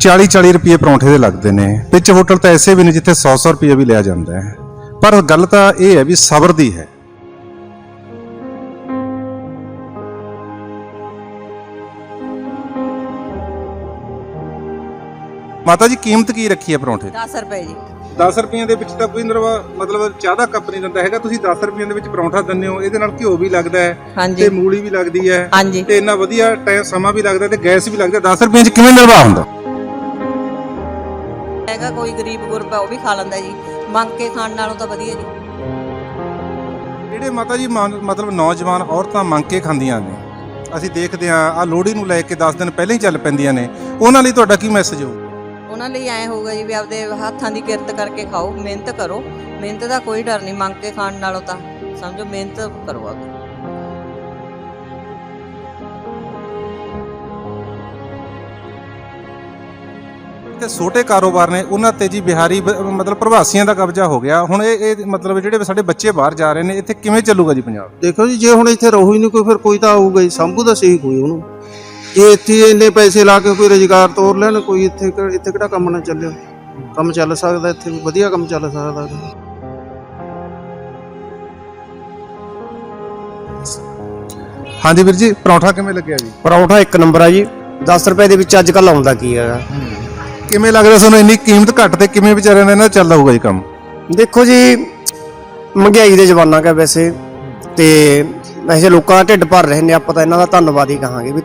40 40 ਰੁਪਏ ਪਰੌਂਠੇ ਦੇ ਲੱਗਦੇ ਨੇ। ਵਿੱਚ ਹੋਟਲ ਤਾਂ ਐਸੇ ਵੀ ਨੇ ਜਿੱਥੇ 100 100 ਰੁਪਏ ਵੀ ਲਿਆ ਜਾਂਦਾ ਹੈ। ਪਰ ਗੱਲ ਤਾਂ ਇਹ ਹੈ ਵੀ ਸਬਰ ਦੀ ਹੈ। ਮਾਤਾ ਜੀ ਕੀਮਤ ਕੀ ਰੱਖੀ ਹੈ ਪਰੌਂਠੇ 10 ਰੁਪਏ ਜੀ। 10 ਰੁਪਈਆਂ ਦੇ ਵਿੱਚ ਤਾਂ ਕੋਈ ਨਰਵਾ ਮਤਲਬ ਚਾਹ ਦਾ ਕੱਪ ਨਹੀਂ ਦਿੰਦਾ ਹੈਗਾ। ਤੁਸੀਂ 10 ਰੁਪਈਆਂ ਦੇ ਵਿੱਚ ਪਰੌਂਠਾ ਦਿੰਦੇ ਹੋ। ਇਹਦੇ ਨਾਲ ਘਿਓ ਵੀ ਲੱਗਦਾ ਹੈ ਹਾਂਜੀ। ਤੇ ਮੂਲੀ ਵੀ ਲੱਗਦੀ ਹੈ ਤੇ ਇੰਨਾ ਵਧੀਆ ਟਾਈਮ ਸਮਾਂ ਵੀ ਲੱਗਦਾ ਤੇ ਗੈਸ ਵੀ ਲੱਗਦਾ 10 ਰੁਪਈਆਂ 'ਚ ਕਿਵੇਂ ਨਿਰਵਾਹ ਹੁੰਦਾ? ਗਰੀਬ ਗੁਰਬਾ ਉਹ ਵੀ ਖਾ ਲੈਂਦਾ ਜੀ। ਮੰਗ ਕੇ ਖਾਣ ਨਾਲੋਂ ਤਾਂ ਵਧੀਆ ਜੀ। ਜਿਹੜੇ ਮਾਤਾ ਜੀ ਮਾਨ- ਮਤਲਬ ਨੌਜਵਾਨ ਔਰਤਾਂ ਮੰਗ ਕੇ ਖਾਂਦੀਆਂ ਨੇ ਅਸੀਂ ਦੇਖਦੇ ਹਾਂ ਆ ਲੋਹੜੀ ਨੂੰ ਲੈ ਕੇ 10 ਦਿਨ ਪਹਿਲਾਂ ਹੀ ਚੱਲ ਪੈਂਦੀਆਂ ਨੇ। ਉਹਨਾਂ ਲਈ ਤੁਹਾਡਾ ਕੀ ਮੈਸੇਜ ਹੋਊ? ਉਹਨਾਂ ਲਈ ਐ ਹੋਊਗਾ ਜੀ ਵੀ ਆਪਦੇ ਹੱਥਾਂ ਦੀ ਕਿਰਤ ਕਰਕੇ ਖਾਓ ਮਿਹਨਤ ਕਰੋ। ਮਿਹਨਤ ਦਾ ਕੋਈ ਡਰ ਨਹੀਂ ਮੰਗ ਕੇ ਖਾਣ ਨਾਲੋਂ ਤਾਂ। ਸਮਝੋ ਮਿਹਨਤ ਕਰੋ ਆਪਦੀ। ਤੇ ਛੋਟੇ ਕਾਰੋਬਾਰ ਨੇ ਉਹਨਾਂ ਤੇ ਜੀ ਬਿਹਾਰੀ ਬ- ਮਤਲਬ ਪ੍ਰਵਾਸੀਆਂ ਦਾ ਕਬਜ਼ਾ ਹੋ ਗਿਆ। ਹੁਣ ਇਹ ਇਹ ਮਤਲਬ ਜਿਹੜੇ ਸਾਡੇ ਬੱਚੇ ਬਾਹਰ ਜਾ ਰਹੇ ਨੇ ਇੱਥੇ ਕਿਵੇਂ ਚੱਲੂਗਾ ਜੀ ਪੰਜਾਬ? ਦੇਖੋ ਜੀ ਜੇ ਹੁਣ ਇੱਥੇ ਰਹੂ ਹੀ ਨਹੀਂ ਕੋਈ ਫਿਰ ਕੋਈ ਤਾਂ ਆਊਗਾ ਹੀ ਸੰਭੂ ਦਾ ਸਹੀ ਕੋਈ ਉਹਨੂੰ। ਜੇ ਇੱਥੇ ਇੰਨੇ ਪੈਸੇ ਲਾ ਕੇ ਕੋਈ ਰੁਜ਼ਗਾਰ ਤੋਰ ਲੈਣ ਕੋਈ ਇੱਥੇ ਕਿਹੜਾ- ਇੱਥੇ ਕਿਹੜਾ ਕੰਮ ਨਾ ਚੱਲਿਆ ਕੰਮ ਚੱਲ ਸਕਦਾ ਇੱਥੇ ਵੀ ਵਧੀਆ ਕੰਮ ਚੱਲ ਸਕਦਾ। ਹਾਂਜੀ ਵੀਰ ਜੀ ਪਰੌਂਠਾ ਕਿਵੇਂ ਲੱਗਿਆ ਜੀ? ਪਰੌਂਠਾ ਇੱਕ ਨੰਬਰ ਆ ਜੀ। 10 ਰੁਪਏ ਦੇ ਵਿੱਚ ਅੱਜ ਕੱਲ ਆਉਂਦਾ ਕੀ ਹੈਗਾ? ਕਿਵੇਂ ਲੱਗਦਾ ਤੁਹਾਨੂੰ ਇੰਨੀ ਕੀਮਤ ਘੱਟ ਤੇ ਕਿਵੇਂ ਵਿਚਾਰਿਆਂ ਦਾ ਇਹਨਾਂ ਦਾ ਚੱਲਦਾ ਹੋਊਗਾ ਜੀ ਕੰਮ? ਦੇਖੋ ਜੀ ਮਹਿੰਗਾਈ ਦੇ ਜ਼ਮਾਨਾ ਕਾ ਵੈਸੇ ਤੇ ਵੈਸੇ ਲੋਕਾਂ ਦਾ ਢਿੱਡ ਭਰ ਰਹੇ ਨੇ ਆਪਾਂ ਤਾਂ ਇਹਨਾਂ ਦਾ ਧੰਨਵਾਦ ਹੀ ਕਹਾਂਗੇ ਵੀ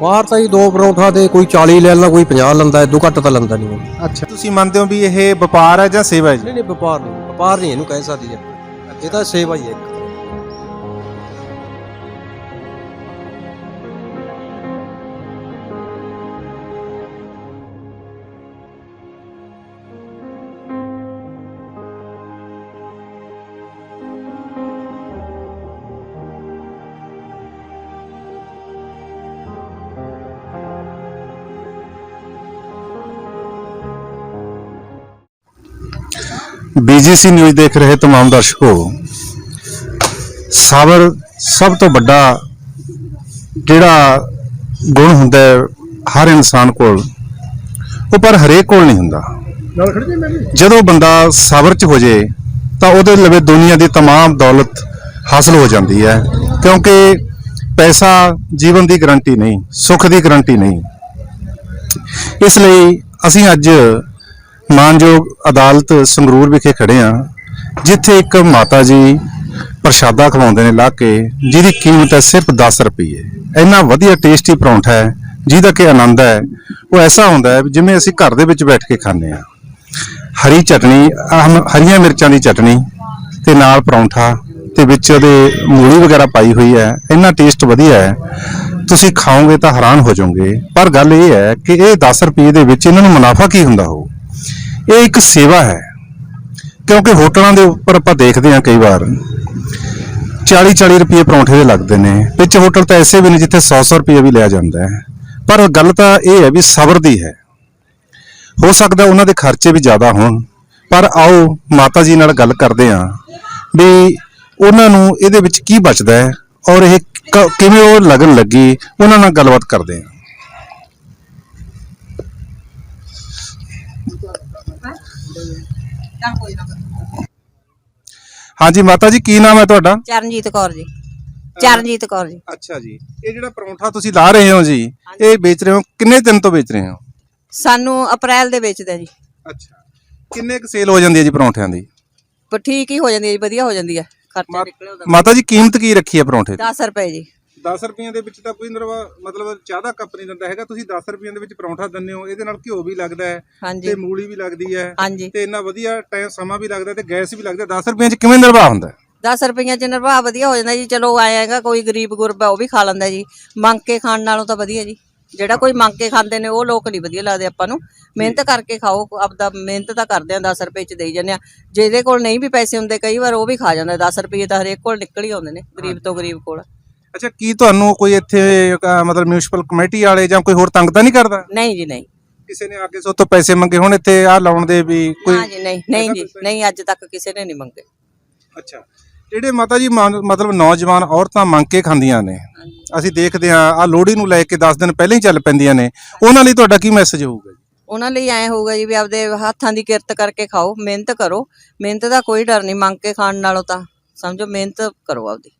ਬਾਹਰ ਤਾਂ ਹੀ ਦੋ ਪਰੌਂਠਾ ਦੇ ਕੋਈ 40 ਲੈ ਲੈਂਦਾ ਕੋਈ 50 ਲੈਂਦਾ ਇਦੋਂ ਘੱਟ ਤਾਂ ਲੈਂਦਾ ਨਹੀਂ। ਨਹੀਂ ਅੱਛਾ। ਤੁਸੀਂ ਮੰਨਦੇ ਹੋ ਵੀ ਇਹ ਵਪਾਰ ਹੈ ਜਾਂ ਸੇਵਾ ਹੈ ਜੀ? ਨਹੀਂ ਵਪਾਰ ਨਹੀਂ ਵਪਾਰ ਨਹੀਂ ਇਹਨੂੰ ਕਹਿ ਸਕਦੀ ਹੈ ਇਹ ਤਾਂ ਸੇਵਾ ਹੀ ਹੈ ਇੱਕ। ਬੀਜੀਸੀ ਨਿਊਜ਼ ਦੇਖ ਰਹੇ तमाम ਦਰਸ਼ਕੋ ਸਬਰ ਸਭ ਤੋਂ ਵੱਡਾ ਜਿਹੜਾ ਗੁਣ ਹੁੰਦਾ ਹੈ ਹਰ ਇਨਸਾਨ ਕੋਲ ਉਹ ਪਰ ਹਰੇਕ ਕੋਲ ਨਹੀਂ ਹੁੰਦਾ ਜਦੋਂ ਬੰਦਾ ਸਬਰ 'ਚ ਹੋ ਜੇ ਤਾਂ ਉਹਦੇ ਲਵੇ ਦੁਨੀਆ ਦੀ तमाम ਦੌਲਤ ਹਾਸਲ ਹੋ ਜਾਂਦੀ ਹੈ ਕਿਉਂਕਿ ਪੈਸਾ ਜੀਵਨ ਦੀ ਗਾਰੰਟੀ ਨਹੀਂ ਸੁੱਖ ਦੀ ਗਾਰੰਟੀ ਨਹੀਂ ਇਸ ਲਈ ਅਸੀਂ ਅੱਜ ਮਾਨਯੋਗ ਅਦਾਲਤ ਸੰਗਰੂਰ ਵਿਖੇ ਖੜੇ ਆ ਜਿੱਥੇ ਇੱਕ ਮਾਤਾ ਜੀ ਪ੍ਰਸ਼ਾਦਾ ਖਵਾਉਂਦੇ ਨੇ ਲਾ ਕੇ, ਜਿਹਦੀ ਕੀਮਤ ਹੈ ਸਿਰਫ 10 ਰੁਪਏ ਇੰਨਾ ਵਧੀਆ ਟੇਸਟੀ ਪਰੌਂਠਾ ਹੈ, ਜਿਹਦਾ ਕਿ ਆਨੰਦ ਹੈ। ਉਹ ਐਸਾ ਹੁੰਦਾ ਹੈ ਜਿਵੇਂ ਅਸੀਂ ਘਰ ਦੇ ਵਿੱਚ ਬੈਠ ਕੇ ਖਾਂਦੇ ਆ ਹਰੀ ਚਟਣੀ ਆਹ ਹਰੀਆਂ ਮਿਰਚਾਂ ਦੀ ਚਟਣੀ ਤੇ ਨਾਲ ਪਰੌਂਠਾ ਤੇ ਵਿੱਚ ਉਹਦੇ ਮੂਲੀ ਵਗੈਰਾ ਪਾਈ ਹੋਈ ਹੈ। ਇੰਨਾ ਟੇਸਟ ਵਧੀਆ ਹੈ। ਤੁਸੀਂ ਖਾਓਗੇ ਤਾਂ ਹੈਰਾਨ ਹੋ ਜਾਓਗੇ। ਪਰ ਗੱਲ ਇਹ ਹੈ ਕਿ ਇਹ 10 ਰੁਪਏ ਦੇ ਵਿੱਚ ਇਹਨਾਂ ਨੂੰ ਮੁਨਾਫਾ ਕੀ ਹੁੰਦਾ ਹੋ ਇਹ ਇੱਕ ਸੇਵਾ ਹੈ। ਕਿਉਂਕਿ ਹੋਟਲਾਂ ਦੇ ਉੱਪਰ ਆਪਾਂ ਦੇਖਦੇ ਹਾਂ ਕਈ ਵਾਰ 40 40 ਰੁਪਏ ਪਰੌਂਠੇ ਦੇ ਲੱਗਦੇ ਨੇ। ਵਿੱਚ ਹੋਟਲ ਤਾਂ ਐਸੇ ਵੀ ਨੇ ਜਿੱਥੇ 100 100 ਰੁਪਏ ਵੀ ਲਿਆ ਜਾਂਦਾ ਹੈ। ਪਰ ਗੱਲ ਤਾਂ ਇਹ ਹੈ ਵੀ ਸਬਰ ਦੀ ਹੈ। ਹੋ ਸਕਦਾ ਉਹਨਾਂ ਦੇ ਖਰਚੇ ਵੀ ਜ਼ਿਆਦਾ ਹੋਣ। ਪਰ ਆਓ ਮਾਤਾ ਜੀ ਨਾਲ ਗੱਲ ਕਰਦੇ ਹਾਂ ਵੀ ਉਹਨਾਂ ਨੂੰ ਇਹਦੇ ਵਿੱਚ ਕੀ ਬਚਦਾ ਹੈ ਔਰ ਇਹ ਕਿਵੇਂ ਉਹ ਲੱਗਣ ਲੱਗੀ, ਉਹਨਾਂ ਨਾਲ ਗੱਲਬਾਤ ਕਰਦੇ ਹਾਂ। ਹਾਂਜੀ ਮਾਤਾ ਜੀ ਕੀ ਨਾਮ ਹੈ ਤੁਹਾਡਾ? ਚਰਨਜੀਤ ਕੌਰ ਜੀ। ਚਰਨਜੀਤ ਕੌਰ ਜੀ। ਅੱਛਾ ਜੀ। ਇਹ ਜਿਹੜਾ ਪਰੌਂਠਾ ਤੁਸੀਂ ਲਾ ਰਹੇ ਹੋ ਜੀ ਇਹ ਵੇਚ ਰਹੇ ਹੋ ਕਿੰਨੇ ਦਿਨ ਤੋਂ ਵੇਚ ਰਹੇ ਹੋ? ਸਾਨੂੰ ਅਪ੍ਰੈਲ ਦੇ ਵੇਚਦੇ ਜੀ। ਅੱਛਾ। ਕਿੰਨੇ ਕੁ ਸੇਲ ਹੋ ਜਾਂਦੀ ਹੈ ਜੀ ਪਰੌਂਠਿਆਂ ਦੀ? ਪਰ ਠੀਕ ਹੀ ਹੋ ਜਾਂਦੀ ਹੈ ਜੀ ਵਧੀਆ ਹੋ ਜਾਂਦੀ ਹੈ। ਖਰਚਾ ਉਹਦਾ ਮਾਤਾ ਜੀ ਕੀਮਤ ਕੀ ਰੱਖੀ ਹੈ ਪਰੌਂਠੇ ਦੀ? 10 ਰੁਪਏ ਜੀ। 10 ਰੁਪਈਆਂ ਦੇ ਵਿੱਚ ਤਾਂ ਕੋਈ ਨਰਵਾ ਮਤਲਬ ਚਾਹ ਦਾ ਕੱਪ ਨਹੀਂ ਦਿੰਦਾ ਹੈਗਾ ਤੁਸੀਂ 10 ਰੁਪਈਆਂ ਦੇ ਵਿੱਚ ਪਰੌਂਠਾ ਦਿੰਦੇ ਹੋ ਇਹਦੇ ਨਾਲ ਘਿਓ ਵੀ ਲੱਗਦਾ ਹੈ ਤੇ ਮੂਲੀ ਵੀ ਲੱਗਦੀ ਹੈ ਤੇ ਇੰਨਾ ਵਧੀਆ ਟਾਈਮ ਸਮਾਂ ਵੀ ਲੱਗਦਾ ਤੇ ਗੈਸ ਵੀ ਲੱਗਦਾ 10 ਰੁਪਈਆਂ 'ਚ ਕਿਵੇਂ ਨਿਰਵਾਹ ਹੁੰਦਾ? ਹੈ? 10 ਰੁਪਈਆਂ ਚ ਨਿਰਵਾਹ ਵਧੀਆ ਹੋ ਜਾਂਦਾ ਜੀ ਚਲੋ ਆਏ ਹੈਗਾ ਕੋਈ ਗਰੀਬ ਗੁਰਬਾ ਉਹ ਵੀ ਖਾ ਲੈਂਦਾ ਜੀ ਮੰਗ ਕੇ ਖਾਣ ਨਾਲੋਂ ਤਾਂ ਵਧੀਆ ਜੀ ਜਿਹੜਾ ਕੋਈ ਮੰਗ ਕੇ ਖਾਂਦੇ ਨੇ ਉਹ ਲੋਕ ਨਹੀਂ ਵਧੀਆ ਲੱਗਦੇ ਆਪਾਂ ਨੂੰ ਮਿਹਨਤ ਕਰਕੇ ਖਾਓ ਆਪਦਾ ਮਿਹਨਤ ਤਾਂ ਕਰਦੇ ਆ 10 ਰੁਪਏ ਚ ਦੇਈ ਜਾਂਦੇ ਆ ਜਿਹਦੇ ਕੋਲ ਨਹੀਂ ਵੀ ਪੈਸੇ ਹੁੰਦੇ ਕਈ ਵਾਰ ਉਹ ਵੀ ਖਾ ਜਾਂਦਾ 10 ਰੁਪਏ ਤਾਂ ਹਰੇਕ ਕੋਲ ਨਿਕਲ ਹੀ ਆਉਂਦੇ ਨੇ ਗਰੀਬ ਤੋਂ ਗਰੀਬ ਕੋਲ। ਅੱਛਾ ਕੀ ਤੁਹਾਨੂੰ ਕੋਈ ਇੱਥੇ ਅਹ, ਮਤਲਬ ਮਿਊਨਿਸਪਲ ਕਮੇਟੀ ਵਾਲੇ ਜਾਂ ਕੋਈ ਹੋਰ ਤੰਗ ਤਾਂ ਨਹੀਂ ਕਰਦਾ? ਨਹੀਂ ਜੀ ਨਹੀਂ। ਕਿਸੇ ਨੇ ਕੇ ਸੋ ਤੋਂ ਪੈਸੇ ਮੰਗੇ ਹੁਣ ਇੱਥੇ ਆ ਲਾਉਣ ਦੇ ਵੀ ਕੋਈ ਨਹੀਂ ਨਹੀਂ ਜੀ ਨਹੀਂ ਅੱਜ ਤੱਕ ਕਿਸੇ ਨੇ ਨਹੀਂ ਮੰਗੇ। ਅੱਛਾ ਜਿਹੜੇ ਮਾਤਾ ਜੀ ਮੰਨ- ਮਤਲਬ ਨੌਜਵਾਨ ਔਰਤਾਂ ਮੰਗ ਕੇ ਖਾਂਦੀਆਂ ਨੇ ਅਸੀਂ ਦੇਖਦੇ ਹਾਂ ਆ ਲੋਹੜੀ ਨੂੰ ਲੈ ਕੇ 10 ਦਿਨ ਪਹਿਲਾਂ ਹੀ ਚੱਲ ਪੈਂਦੀਆਂ ਨੇ ਉਹਨਾਂ ਲਈ ਤੁਹਾਡਾ ਕੀ ਮੈਸੇਜ ਹੋਊਗਾ ਜੀ? ਉਹਨਾਂ ਲਈ ਐ ਹੋਊਗਾ ਜੀ ਵੀ ਆਪਦੇ ਹੱਥਾਂ ਦੀ ਕਿਰਤ ਕਰਕੇ ਖਾਓ ਮਿਹਨਤ ਕਰੋ ਮਿਹਨਤ ਦਾ ਕੋਈ ਡਰ ਨਹੀਂ ਮੰਗ ਕੇ ਖਾਣ ਨਾਲੋਂ ਤਾਂ ਸਮਝੋ ਮਿਹਨਤ ਕਰੋ ਆਪਦੀ।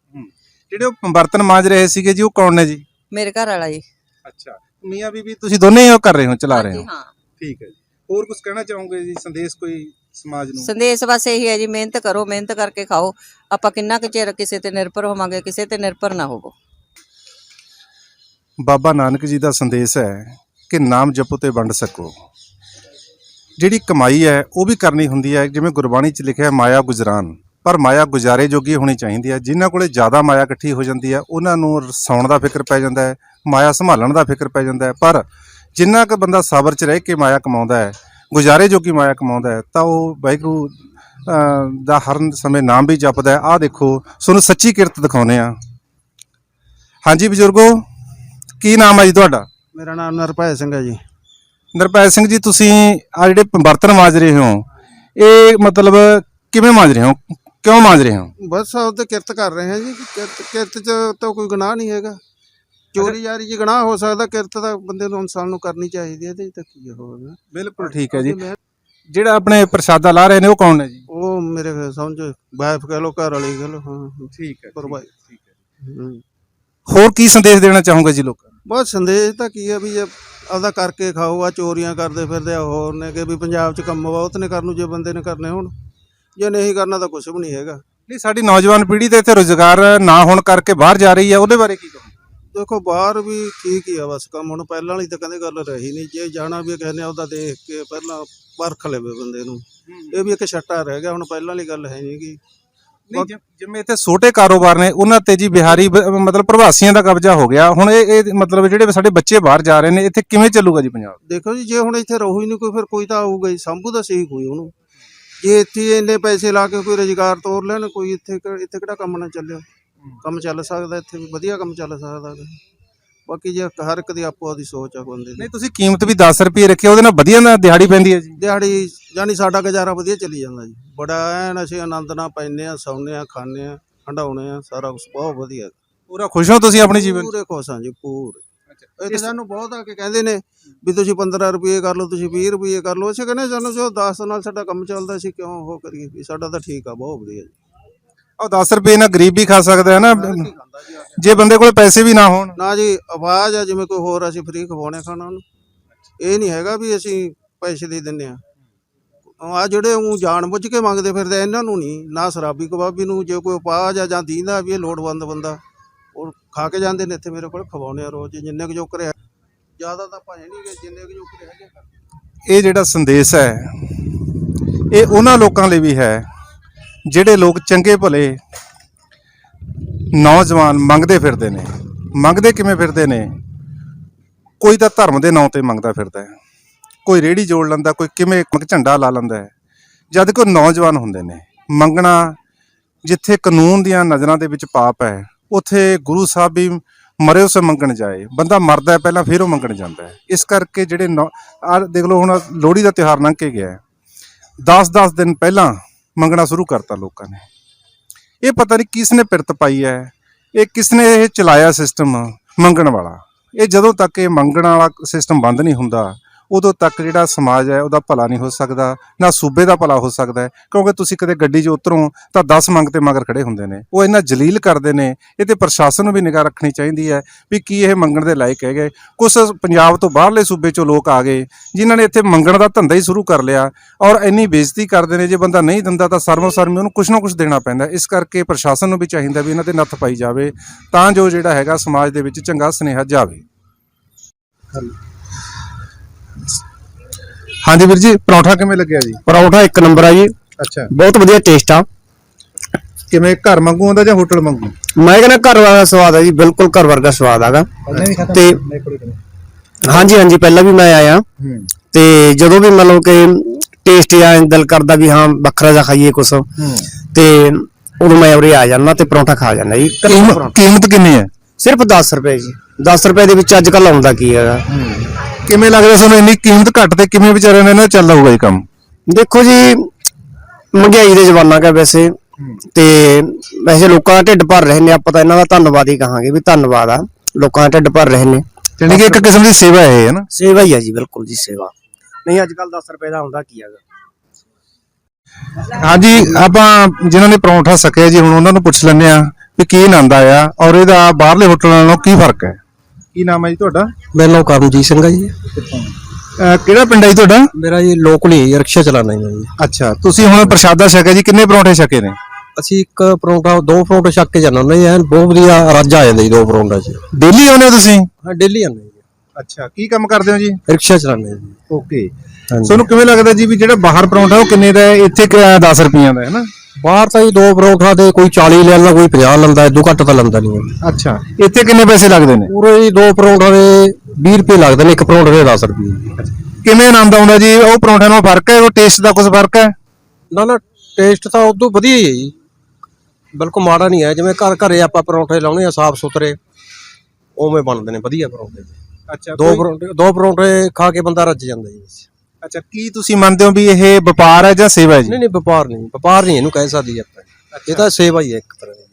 ਜਿਹੜੇ ਉਹ ਬਰਤਨ ਮਾਂਜ ਰਹੇ ਸੀਗੇ ਜੀ ਉਹ ਕੌਣ ਨੇ ਜੀ? ਮੇਰੇ ਘਰ ਵਾਲਾ ਜੀ। ਅੱਛਾ। ਮੀਆਂ ਬੀਬੀ ਤੁਸੀਂ ਦੋਨੇ ਹੀ ਉਹ ਕਰ ਰਹੇ ਹੋ ਚਲਾ ਰਹੇ ਹੋ? ਹਾਂ। ਠੀਕ ਹੈ ਜੀ। ਹੋਰ ਕੁਝ ਕਹਿਣਾ ਚਾਹੋਗੇ ਜੀ ਸੰਦੇਸ਼ ਕੋਈ ਸਮਾਜ ਨੂੰ? ਸੰਦੇਸ਼ ਬਸ ਇਹੀ ਹੈ ਜੀ ਮਿਹਨਤ ਕਰੋ ਮਿਹਨਤ ਕਰਕੇ ਖਾਓ। ਆਪਾਂ ਕਿੰਨਾ ਕੁ ਚਿਰ ਕਿਸੇ ਤੇ ਨਿਰਭਰ ਹੋਵਾਂਗੇ ਕਿਸੇ ਤੇ ਨਿਰਭਰ ਨਾ ਹੋਵੋ। ਬਾਬਾ ਨਾਨਕ ਜੀ ਦਾ ਸੰਦੇਸ਼ ਹੈ ਕਿ ਨਾਮ ਜਪੋ ਤੇ ਵੰਡ ਸਕੋ। ਜਿਹੜੀ ਕਮਾਈ ਹੈ ਉਹ ਵੀ ਕਰਨੀ ਹੁੰਦੀ ਹੈ ਜਿਵੇਂ ਗੁਰਬਾਣੀ 'ਚ ਲਿਖਿਆ ਮਾਇਆ ਗੁਜਰਾਨ। ਪਰ ਮਾਇਆ ਗੁਜ਼ਾਰੇ ਜੋਗੀ ਹੋਣੀ ਚਾਹੀਦੀ ਹੈ। ਜਿਨ੍ਹਾਂ ਕੋਲੇ ਜ਼ਿਆਦਾ ਮਾਇਆ ਇਕੱਠੀ ਹੋ ਜਾਂਦੀ ਹੈ ਉਹਨਾਂ ਨੂੰ ਰਸਾਉਣ ਦਾ ਫਿਕਰ ਪੈ ਜਾਂਦਾ ਹੈ ਮਾਇਆ ਸੰਭਾਲਣ ਦਾ ਫਿਕਰ ਪੈ ਜਾਂਦਾ ਹੈ। ਪਰ ਜਿੰਨਾ ਕੁ ਬੰਦਾ ਸਬਰ 'ਚ ਰਹਿ ਕੇ ਮਾਇਆ ਕਮਾਉਂਦਾ ਹੈ ਗੁਜ਼ਾਰੇ ਜੋਗੀ ਮਾਇਆ ਕਮਾਉਂਦਾ ਹੈ ਤਾਂ ਉਹ ਵਾਹਿਗੁਰੂ ਦਾ ਹਰ ਸਮੇਂ ਨਾਮ ਵੀ ਜਪਦਾ ਹੈ। ਆਹ ਦੇਖੋ ਤੁਹਾਨੂੰ ਸੱਚੀ ਕਿਰਤ ਦਿਖਾਉਨੇ ਆ ਹਾਂਜੀ ਬਜ਼ੁਰਗੋ ਕੀ ਨਾਮ ਹੈ ਜੀ ਤੁਹਾਡਾ? ਮੇਰਾ ਨਾਮ ਨਰਪਾਲ ਸਿੰਘ ਹੈ ਜੀ। ਨਿਰਭੈ ਸਿੰਘ ਜੀ ਤੁਸੀਂ ਆ ਜਿਹੜੇ ਬਰਤਨ ਮਾਂਜ ਰਹੇ ਹੋ ਇਹ ਮਤਲਬ ਕਿਵੇਂ ਮਾਂਜ ਰਹੇ ਹੋ? ਕਿਉਂ ਮਾਂਜ ਰਹੇ ਹੋ? ਬਸ ਉਹ ਤੇ ਕਿਰਤ ਕਰ ਰਹੇ ਹਾਂ ਜੀ ਕਿਰਤ ਕਿਰਤ 'ਚ ਤਾਂ ਕੋਈ ਗੁਨਾਹ ਨਹੀਂ ਹੈਗਾ। ਚੋਰੀ ਜਾਰੀ 'ਚ ਗੁਨਾਹ ਹੋ ਸਕਦਾ ਕਿਰਤ ਤਾਂ ਬੰਦੇ ਨੂੰ ਇਨਸਾਨ ਨੂੰ ਕਰਨੀ ਚਾਹੀਦੀ ਹੈ ਇਹਦੇ 'ਚ ਤਾਂ ਕੀ ਹੋਵੇਗਾ ਬਿਲਕੁਲ ਠੀਕ ਹੈ ਜੀ। ਜਿਹੜਾ ਆਪਣੇ ਪ੍ਰਸ਼ਾਦਾ ਲਾ ਰਹੇ ਨੇ ਉਹ ਕੌਣ ਨੇ ਜੀ? ਉਹ ਮੇਰੇ ਸਮਝ ਵਾਈਫ ਕਹ ਲੋ ਘਰ ਵਾਲੀ ਕਹ ਲੋ ਹਾਂ ਠੀਕ ਹੈ ਪਰਵਾਹ ਠੀਕ ਹੈ। ਹੋਰ ਕੀ ਸੰਦੇਸ਼ ਦੇਣਾ ਚਾਹੋਗੇ ਜੀ ਲੋਕਾਂ ਨੂੰ? ਬਸ ਸੰਦੇਸ਼ ਤਾਂ ਕੀ ਹੈ ਵੀ ਇਹ ਆਪਦਾ ਕਰਕੇ ਖਾਓ ਆ ਚੋਰੀਆਂ ਕਰਦੇ ਫਿਰਦੇ ਆ ਹੋਰ ਨੇ ਕਿ ਵੀ ਪੰਜਾਬ 'ਚ ਕੰਮ ਬਹੁਤ ਨੇ ਕਰਨ ਨੂੰ ਜੇ ਬੰਦੇ ਨੇ ਕਰਨੇ ਹੁਣ। ਜੇ ਨਹੀਂ ਕਰਨਾ ਤਾਂ ਕੁਝ ਵੀ ਨਹੀਂ ਹੈਗਾ। ਨਹੀਂ ਸਾਡੀ ਨੌਜਵਾਨ ਪੀੜ੍ਹੀ ਤੇ ਇੱਥੇ ਰੋਜ਼ਗਾਰ ਨਾ ਹੋਣ ਕਰਕੇ ਬਾਹਰ ਜਾ ਰਹੀ ਹੈ ਉਹਦੇ ਬਾਰੇ ਕੀ ਕਹੋਗੇ? ਦੇਖੋ ਬਾਹਰ ਵੀ ਠੀਕ ਹੀ ਆ ਬਸ ਕੰਮ ਹੁਣ ਪਹਿਲਾਂ ਵਾਲੀ ਤਾਂ ਕਹਿੰਦੇ ਗੱਲ ਰਹੀ ਨਹੀਂ। ਜੇ ਜਾਣਾ ਵੀ ਕਹਿੰਦੇ ਉਹਦਾ ਦੇਖ ਕੇ ਪਹਿਲਾਂ ਪਰਖ ਲਵੇ ਬੰਦੇ ਨੂੰ। ਇਹ ਵੀ ਇੱਕ ਛੱਟਾ ਰਹਿ ਗਿਆ ਹੁਣ ਪਹਿਲਾਂ ਵਾਲੀ ਗੱਲ ਹੈ ਨਹੀਂ ਗੀ। ਨਹੀਂ ਜਿ- ਜਿਵੇਂ ਇੱਥੇ ਛੋਟੇ ਕਾਰੋਬਾਰ ਨੇ ਉਹਨਾਂ ਤੇ ਜੀ ਬਿਹਾਰੀ ਬ- ਮਤਲਬ ਪ੍ਰਵਾਸੀਆਂ ਦਾ ਕਬਜ਼ਾ ਹੋ ਗਿਆ। ਹੁਣ ਇਹ ਇਹ ਮਤਲਬ ਜਿਹੜੇ ਸਾਡੇ ਬੱਚੇ ਬਾਹਰ ਜਾ ਰਹੇ ਨੇ ਇੱਥੇ ਕਿਵੇਂ ਚੱਲੂਗਾ ਜੀ ਪੰਜਾਬ? ਦੇਖੋ ਜੀ ਜੇ ਹੁਣ ਇੱਥੇ ਰਹੂ ਹੀ ਨਹੀਂ ਕੋਈ ਫਿਰ ਕੋਈ ਤਾਂ ਆਊਗਾ ਹੀ ਸੰਭੂ ਦਾ ਸਹੀ ਕੋਈ ਉਹਨੂੰ। ਜੇ ਇੱਥੇ ਹੀ ਇੰਨੇ ਪੈਸੇ ਲਾ ਕੇ ਕੋਈ ਰੁਜ਼ਗਾਰ ਤੋਰ ਲੈਣ ਕੋਈ ਇੱਥੇ ਕਿ- ਇੱਥੇ ਕਿਹੜਾ ਕੰਮ ਨਾ ਚੱਲਿਆ। ਕੰਮ ਚੱਲ ਸਕਦਾ ਇੱਥੇ ਵੀ ਵਧੀਆ ਕੰਮ ਚੱਲ ਸਕਦਾ ਗਾ। ਬਾਕੀ ਜੇ ਹਰ ਇੱਕ ਦੀ ਆਪੋ ਆਪਦੀ ਸੋਚ ਆ ਬੰਦੇ ਦੀ। ਨਹੀਂ ਤੁਸੀਂ ਕੀਮਤ ਵੀ 10 ਰੁਪਏ ਰੱਖੀ ਆ, ਉਹਦੇ ਨਾਲ ਵਧੀਆ ਨਾ ਦਿਹਾੜੀ ਪੈਂਦੀ ਹੈ ਜੀ। ਦਿਹਾੜੀ ਜਾਨੀ ਸਾਡਾ ਗੁਜ਼ਾਰਾ ਵਧੀਆ ਚੱਲੀ ਜਾਂਦਾ ਜੀ। ਬੜਾ ਐਨ ਅਸੀਂ ਆਨੰਦ ਨਾਲ ਪੈਂਦੇ ਆ ਸੌਂਦੇ ਆ ਖਾਂਦੇ ਆ ਹੰਡਾਉਣੇ ਆ ਸਾਰਾ ਕੁਝ ਬਹੁਤ ਵਧੀਆ। ਪੂਰਾ ਖੁਸ਼ ਹੋ ਤੁਸੀਂ ਆਪਣੇ ਜੀਵਨ 'ਚ? ਪੂਰੇ ਖੁਸ਼ ਹਾਂ ਜੀ ਪੂਰੇ। ਇਹ ਤਾਂ ਸਾਨੂੰ ਬਹੁਤ ਆ ਕੇ ਕਹਿੰਦੇ ਨੇ ਵੀ ਤੁਸੀਂ 15 ਰੁਪਏ ਕਰ ਲਓ ਤੁਸੀਂ 20 ਰੁਪਏ ਕਰ ਲਓ। ਅਸੀਂ ਕਹਿੰਦੇ ਸਾਨੂੰ ਜੋ 10 ਨਾਲ ਸਾਡਾ ਕੰਮ ਚੱਲਦਾ ਸੀ ਕਿਉਂ ਉਹ ਕਰੀਏ ਵੀ ਸਾਡਾ ਤਾਂ ਠੀਕ ਆ ਬਹੁਤ ਵਧੀਆ ਜੀ। ਉਹ 10 ਰੁਪਏ ਨਾਲ ਗਰੀਬ ਵੀ ਖਾ ਸਕਦਾ ਹੈ ਨਾ। ਜੀ ਬੰਦੇ ਕੋਲ ਪੈਸੇ ਵੀ ਨਾ ਹੋਣ। ਨਾ ਜੀ ਆਵਾਜ਼ ਆ ਜਿਵੇਂ ਕੋਈ ਹੋਰ ਅਸੀਂ ਫ੍ਰੀ ਖਵਾਉਣੇ ਖਾਣਾ ਉਹਨੂੰ। ਇਹ ਨਹੀਂ ਹੈਗਾ ਵੀ ਅਸੀਂ ਪੈਸੇ ਦੇ ਦਿੰਨੇ ਆ ਆ ਜਿਹੜੇ ਉਹ ਜਾਣ ਬੁੱਝ ਕੇ ਮੰਗਦੇ ਫਿਰਦੇ ਇਹਨਾਂ ਨੂੰ ਨਹੀਂ। ਨਾ ਸ਼ਰਾਬੀ ਕਬਾਬੀ ਨੂੰ ਜੇ ਕੋਈ ਉਪਾਜ ਆ ਜਾਂ ਦੀਂਦਾ ਵੀ ਇਹ ਲੋੜਵੰਦ ਬੰਦਾ। ਉਹ ਖਾ ਕੇ ਜਾਂਦੇ ਨੇ ਇੱਥੇ ਮੇਰੇ ਕੋਲ ਖਵਾਉਣੇ ਆ ਰੋਜ਼, ਜਿੰਨੇ ਕੁ ਜੋਕਰ ਹੈ। ਜ਼ਿਆਦਾ ਤਾਂ ਭਾਵੇਂ ਨਹੀਂ ਗਏ, ਜਿੰਨੇ ਕੁ ਜੋਕਰ ਹੈਗੇ ਇਹ ਜਿਹੜਾ ਸੰਦੇਸ਼ ਹੈ, ਇਹ ਉਹਨਾਂ ਲੋਕਾਂ ਲਈ ਵੀ ਹੈ, ਜਿਹੜੇ ਲੋਕ ਚੰਗੇ ਭਲੇ ਨੌਜਵਾਨ ਮੰਗਦੇ ਫਿਰਦੇ ਨੇ। ਮੰਗਦੇ ਕਿਵੇਂ ਫਿਰਦੇ ਨੇ? ਕੋਈ ਤਾਂ ਧਰਮ ਦੇ ਨਾਂ ਤੇ ਮੰਗਦਾ ਫਿਰਦਾ ਹੈ। ਕੋਈ ਰੇੜੀ ਜੋੜ ਲੈਂਦਾ, ਕੋਈ ਕਿਵੇਂ ਝੰਡਾ ਲਾ ਲੈਂਦਾ ਹੈ। ਜਦ ਕਿ ਉਹ ਨੌਜਵਾਨ ਹੁੰਦੇ ਨੇ। ਮੰਗਣਾ ਜਿੱਥੇ ਕਾਨੂੰਨ ਦੀਆਂ ਨਜ਼ਰਾਂ ਦੇ ਵਿੱਚ ਪਾਪ ਹੈ ਉਥੇ ਗੁਰੂ ਸਾਹਿਬ ਵੀ ਮਰੇ ਉਸੇ ਮੰਗਣ ਜਾਏ। ਬੰਦਾ ਮਰਦਾ ਪਹਿਲਾਂ ਫਿਰ ਉਹ ਮੰਗਣ ਜਾਂਦਾ ਹੈ। ਇਸ ਕਰਕੇ ਜਿਹੜੇ ਨੌ- ਦੇਖ ਲਓ, ਹੁਣ ਲੋਹੜੀ ਦਾ ਤਿਉਹਾਰ ਲੰਘ ਕੇ ਗਿਆ 10-10 ਦਿਨ ਪਹਿਲਾਂ ਮੰਗਣਾ ਸ਼ੁਰੂ ਕਰਤਾ ਲੋਕਾਂ ਨੇ। ਇਹ ਪਤਾ ਨਹੀਂ ਕਿਸ ਨੇ ਪਿਰਤ ਪਾਈ ਹੈ, ਇਹ ਕਿਸ ਨੇ ਇਹ ਚਲਾਇਆ ਸਿਸਟਮ ਮੰਗਣ ਵਾਲਾ। ਇਹ ਜਦੋਂ ਤੱਕ ਇਹ ਮੰਗਣ ਵਾਲਾ ਸਿਸਟਮ ਬੰਦ ਨਹੀਂ ਹੁੰਦਾ ਉਦੋਂ ਤੱਕ ਜਿਹੜਾ ਸਮਾਜ ਹੈ, ਉਹਦਾ ਭਲਾ ਨਹੀਂ ਹੋ ਸਕਦਾ, ਨਾ ਸੂਬੇ ਦਾ ਭਲਾ ਹੋ ਸਕਦਾ ਕਿਉਂਕਿ ਤੁਸੀਂ ਕਦੇ ਗੱਡੀ 'ਚ ਉਤਰੋ, ਤਾਂ 10 ਮੰਗ ਤੇ ਮਗਰ ਖੜੇ ਹੁੰਦੇ ਨੇ। ਉਹ ਇਹਨਾਂ ਜਲੀਲ ਕਰਦੇ ਨੇ, ਇਹ ਤੇ ਪ੍ਰਸ਼ਾਸਨ ਨੂੰ ਵੀ ਨਿਗਾਹ ਰੱਖਣੀ ਚਾਹੀਦੀ ਹੈ ਵੀ ਕੀ ਇਹ ਮੰਗਣ ਦੇ ਲਾਇਕ ਹੈਗੇ। ਕੁਝ ਪੰਜਾਬ ਤੋਂ ਬਾਹਰਲੇ ਸੂਬੇ 'ਚੋਂ ਲੋਕ ਆ ਗਏ, ਜਿਨ੍ਹਾਂ ਨੇ ਇੱਥੇ ਮੰਗਣ ਦਾ ਧੰਦਾ ਹੀ ਸ਼ੁਰੂ ਕਰ ਲਿਆ ਔਰ ਇੰਨੀ ਬੇਇੱਜ਼ਤੀ ਕਰਦੇ ਨੇ, ਜੇ ਬੰਦਾ ਨਹੀਂ ਦਿੰਦਾ ਤਾਂ ਸਰਮੋ ਸਰਮੀ ਉਹਨੂੰ ਕੁਝ ਨਾ ਕੁਝ ਦੇਣਾ ਪੈਂਦਾ ਇਸ ਕਰਕੇ ਪ੍ਰਸ਼ਾਸਨ ਨੂੰ ਵੀ ਚਾਹੀਦਾ ਵੀ ਇਹਨਾਂ ਤੇ ਨੱਥ ਪਾਈ ਜਾਵੇ, ਤਾਂ ਜੋ ਜਿਹੜਾ ਹੈਗਾ ਸਮਾਜ ਦੇ ਵਿੱਚ ਚੰਗਾ ਸੁਨੇਹਾ ਜਾਵੇ। ਹਾਂਜੀ ਵੀਰ ਜੀ। ਪਰੌਠਾ ਕਿਵੇਂ ਲੱਗਿਆ ਜੀ? ਪਰੌਠਾ ਇੱਕ ਨੰਬਰ ਆ ਜੀ। ਅੱਛਾ। ਬਹੁਤ ਵਧੀਆ ਟੇਸਟ ਆ। ਕਿਵੇਂ ਘਰ ਵਾਂਗੂ ਆਉਂਦਾ ਜਾਂ ਹੋਟਲ ਵਾਂਗੂ? ਮੈਂ ਕਹਿੰਦਾ ਘਰ ਵਰਗਾ ਸਵਾਦ ਆ ਜੀ ਬਿਲਕੁਲ ਘਰ ਵਰਗਾ ਸਵਾਦ ਆਗਾ। ਤੇ ਹਾਂਜੀ ਹਾਂਜੀ ਪਹਿਲਾਂ ਵੀ ਮੈਂ ਆਇਆ। ਤੇ ਜਦੋਂ ਵੀ ਮਤਲਬ ਕਿ ਟੇਸਟ ਜਾਂ ਦਿਲ ਕਰਦਾ ਵੀ ਹਾਂ ਵੱਖਰਾ ਜਿਹਾ ਖਾਈਏ ਕੁਛ ਤੇ ਉਦੋਂ ਮੈਂ ਉਰੇ ਆ ਜਾਂਦਾ ਤੇ ਪਰੌਂਠਾ ਖਾ ਜਾਂਦਾ ਜੀ। ਕੀਮਤ ਕਿੰਨੀ ਹੈ? ਸਿਰਫ 10 ਰੁਪਏ ਜੀ। 10 ਰੁਪਏ ਦੇ ਵਿੱਚ ਅੱਜ ਕੱਲ ਆਉਂਦਾ ਕੀ ਹੈਗਾ। ਕਿਵੇਂ ਲੱਗਦਾ ਤੁਹਾਨੂੰ ਇੰਨੀ ਕੀਮਤ ਘੱਟ ਤੇ ਕਿਵੇਂ ਵਿਚਾਰਿਆਂ ਨੇ ਨਾ ਚੱਲਦਾ ਹੋਊਗਾ ਇਹ ਕੰਮ? ਦੇਖੋ ਜੀ ਮਹਿੰਗਾਈ ਦੇ ਜ਼ਮਾਨਾ ਕਾ ਵੈਸੇ ਤੇ ਵੈਸੇ ਲੋਕਾਂ ਦਾ ਢਿੱਡ ਭਰ ਰਹੇ ਨੇ ਆਪਾਂ ਤਾਂ ਇਹਨਾਂ ਦਾ ਧੰਨਵਾਦ ਹੀ ਕਹਾਂਗੇ ਵੀ ਧੰਨਵਾਦ ਆ ਲੋਕਾਂ ਦਾ ਢਿੱਡ ਭਰ ਰਹੇ ਨੇ। ਜਾਣੀ ਕਿ ਇੱਕ ਕਿਸਮ ਦੀ ਸੇਵਾ ਹੈ ਹੈ ਨਾ? ਸੇਵਾ ਹੀ ਆ ਜੀ ਬਿਲਕੁਲ ਜੀ ਸੇਵਾ। ਨਹੀਂ ਅੱਜ ਕੱਲ 10 ਰੁਪਏ ਦਾ ਹੁੰਦਾ ਕੀ ਹੈਗਾ ਹਾਂਜੀ ਆਪਾਂ ਜਿਨ੍ਹਾਂ ਨੇ ਪਰੌਂਠਾ ਸਕਿਆ ਜੀ ਹੁਣ ਉਹਨਾਂ ਨੂੰ ਪੁੱਛ ਲੈਂਦੇ ਆ ਵੀ ਕੀ ਆਨੰਦ ਆਇਆ ਔਰ ਇਹਦਾ ਬਾਹਰਲੇ ਹੋਟਲਾਂ ਨਾਲੋਂ ਕੀ ਫ਼ਰਕ ਹੈ? ਕੀ ਨਾਮ ਹੈ ਜੀ ਤੁਹਾਡਾ? ਮੇਰਾ ਨਾਮ ਕਰਮਜੀਤ ਸਿੰਘ ਹੈ ਜੀ। ਅਹ ਕਿਹੜਾ ਪਿੰਡ ਹੈ ਜੀ ਤੁਹਾਡਾ? ਮੇਰਾ ਜੀ ਲੋਕਲ ਹੀ ਰਿਕਸ਼ਾ ਚਲਾਉਂਦਾ ਜੀ। ਮੈਂ ਜੀ ਅੱਛਾ ਤੁਸੀਂ ਹੁਣ ਪ੍ਰਸ਼ਾਦਾ ਛਕਿਆ ਜੀ ਕਿੰਨੇ ਪਰੌਂਠੇ ਛਕੇ ਨੇ? ਅਸੀਂ ਇੱਕ ਪਰੌਂਠਾ ਦੋ ਪਰੌਂਠੇ ਛੱਕ ਕੇ ਜਾਂਦੇ ਹੁੰਦੇ ਜੀ ਐਨ ਬਹੁਤ ਵਧੀਆ ਰੱਜ ਆ ਜਾਂਦਾ ਜੀ ਦੋ ਪਰੌਂਠਾ ਚ। ਡੇਲੀ ਆਉਂਦੇ ਹੋ ਤੁਸੀਂ? ਹਾਂ ਡੇਲੀ ਜਾਂਦੇ ਜੀ। ਅੱਛਾ ਕੀ ਕੰਮ ਕਰਦੇ ਹੋ ਜੀ? ਰਿਕਸ਼ਾ ਚਲਾਉਂਦੇ ਜੀ। ਓਕੇ। ਹਾਂਜੀ। ਤੁਹਾਨੂੰ ਕਿਵੇਂ ਲੱਗਦਾ ਜੀ ਵੀ ਜਿਹੜਾ ਬਾਹਰ ਪਰੌਂਠਾ ਉਹ ਕਿੰਨੇ ਦਾ ਹੈ? ਇੱਥੇ ਕਿਰਾਇਆ 10 ਰੁਪਈਆਂ ਦਾ ਹੈ ਨਾ? ਬਾਹਰ ਤਾਂ ਜੀ ਦੋ ਪਰੌਂਠਾ ਤੇ ਕੋਈ 40 ਲੈ ਲੈਂਦਾ ਕੋਈ 50 ਲੈਂਦਾ ਇਦੋਂ ਘੱਟ ਤਾਂ ਲੈਂਦਾ ਨਹੀਂ ਹੈ। ਅੱਛਾ ਇੱਥੇ ਕਿੰਨੇ ਪੈਸੇ ਲੱਗਦੇ ਨੇ? ਪੂਰੇ ਜੀ ਦੋ ਪਰੌਂਠਾ ਦੇ 20 ਰੁਪਏ ਲੱਗਦੇ ਨੇ ਇੱਕ ਪਰੌਂਠੇ ਦੇ 10 ਰੁਪਏ। ਕਿਵੇਂ ਆਨੰਦ ਆਉਂਦਾ ਜੀ? ਉਹ ਪਰੌਂਠਿਆਂ ਨਾਲ ਫ਼ਰਕ ਹੈ ਉਹ ਟੇਸਟ ਦਾ ਕੁਝ ਫ਼ਰਕ ਹੈ? ਨਾ ਨਾ ਟੇਸਟ ਤਾਂ ਉਦੋਂ ਵਧੀਆ ਹੀ ਹੈ ਜੀ। ਬਿਲਕੁਲ ਮਾੜਾ ਨਹੀਂ ਹੈ ਜਿਵੇਂ ਘਰ ਘਰੇ ਆਪਾਂ ਪਰੌਂਠੇ ਲਾਉਣੇ ਆ ਸਾਫ਼ ਸੁਥਰੇ ਉਵੇਂ ਬਣਦੇ ਨੇ ਵਧੀਆ ਪਰੌਂਠੇ। ਅੱਛਾ ਦੋ ਪਰੌਂਠੇ ਦੋ ਪਰੌਂਠੇ ਖਾ ਕੇ ਬੰਦਾ ਰੱਜ ਜਾਂਦਾ ਜੀ। ਅੱਛਾ ਕੀ ਤੁਸੀਂ ਮੰਨਦੇ ਹੋ ਵੀ ਇਹ ਵਪਾਰ ਹੈ ਜਾਂ ਸੇਵਾ ਹੈ ਜੀ? ਨਹੀਂ ਨਹੀਂ ਵਪਾਰ ਨਹੀਂ ਵਪਾਰ ਨਹੀਂ ਇਹਨੂੰ ਕਹਿ ਸਕਦੀ ਆਪਾਂ। ਇਹ ਤਾਂ ਸੇਵਾ ਹੀ ਹੈ ਇੱਕ ਤਰ੍ਹਾਂ ਦੀ।